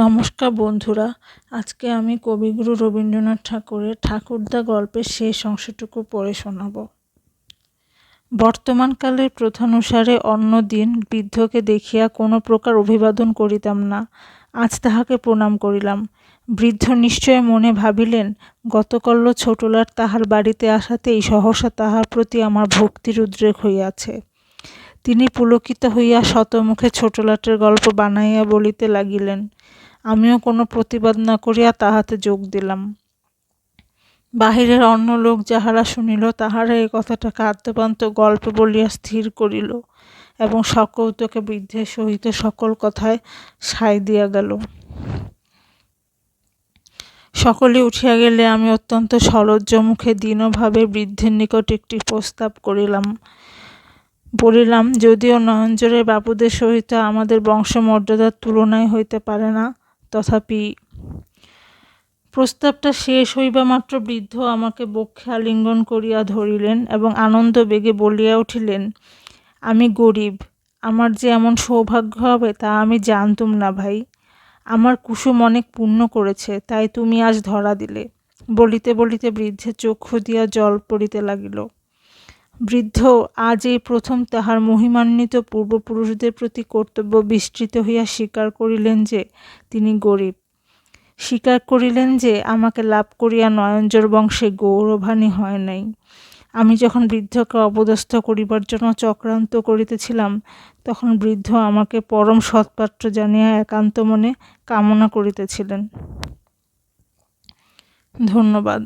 নমস্কার বন্ধুরা, আজকে আমি কবিগুরু রবীন্দ্রনাথ ঠাকুরের ঠাকুরদা গল্পের শেষ অংশটুকু পড়ে শোনাব। বর্তমানকালের প্রথানুসারে অন্য দিন বৃদ্ধকে দেখিয়া কোনো প্রকার অভিবাদন করিতাম না, আজ তাহাকে প্রণাম করিলাম। বৃদ্ধ নিশ্চয় মনে ভাবিলেন গতকল্য ছোটলার তাহার বাড়িতে আসাতেই সহসা তাহার প্রতি আমার ভক্তির উদ্রেক হইয়াছে। তিনি পুলকিত হইয়া শতমুখে ছোটলাটের গল্প বানাইয়া বলিতে লাগিলেন, আমিও কোনো প্রতিবাদ না করিয়া তাহাতে যোগ দিলাম। বাহিরের অন্য লোক যাহারা শুনিল, তাহারা এই কথাটাকে আদ্যপান্ত গল্প বলিয়া স্থির করিল এবং সকৌতকে বৃদ্ধের সহিত সকল কথায় সায় দিয়া গেল। সকলে উঠিয়া গেলে আমি অত্যন্ত সলজ্জ মুখে দীনভাবে বৃদ্ধের নিকট একটি প্রস্তাব করিলাম। বলিলাম, যদিও নয়নজোরের বাপুদের সহিত আমাদের বংশমর্যাদার তুলনায় হইতে পারে না, তথাপি প্রস্তাবটা শেষ হইবা মাত্র বৃদ্ধ আমাকে বক্ষে আলিঙ্গন করিয়া ধরিলেন এবং আনন্দ বেগে বলিয়া উঠিলেন, আমি গরিব, আমার যে এমন সৌভাগ্য হবে তা আমি জানতুম না ভাই। আমার কুসুম অনেক পূর্ণ করেছে, তাই তুমি আজ ধরা দিলে। বলিতে বলিতে বৃদ্ধের চক্ষু দিয়া জল পড়িতে লাগিল। বৃদ্ধ আজ এই প্রথম তাহার মহিমান্বিত পূর্বপুরুষদের প্রতি কর্তব্য বিস্তৃত হইয়া স্বীকার করিলেন যে তিনি গরিব। স্বীকার করিলেন যে আমাকে লাভ করিয়া নয়নজোর বংশে গৌরবহানি হয় নাই। আমি যখন বৃদ্ধকে অপদস্থ করিবার জন্য চক্রান্ত করিতেছিলাম, তখন বৃদ্ধ আমাকে পরম সৎপাত্র জানিয়া একান্ত মনে কামনা করিতেছিলেন। ধন্যবাদ।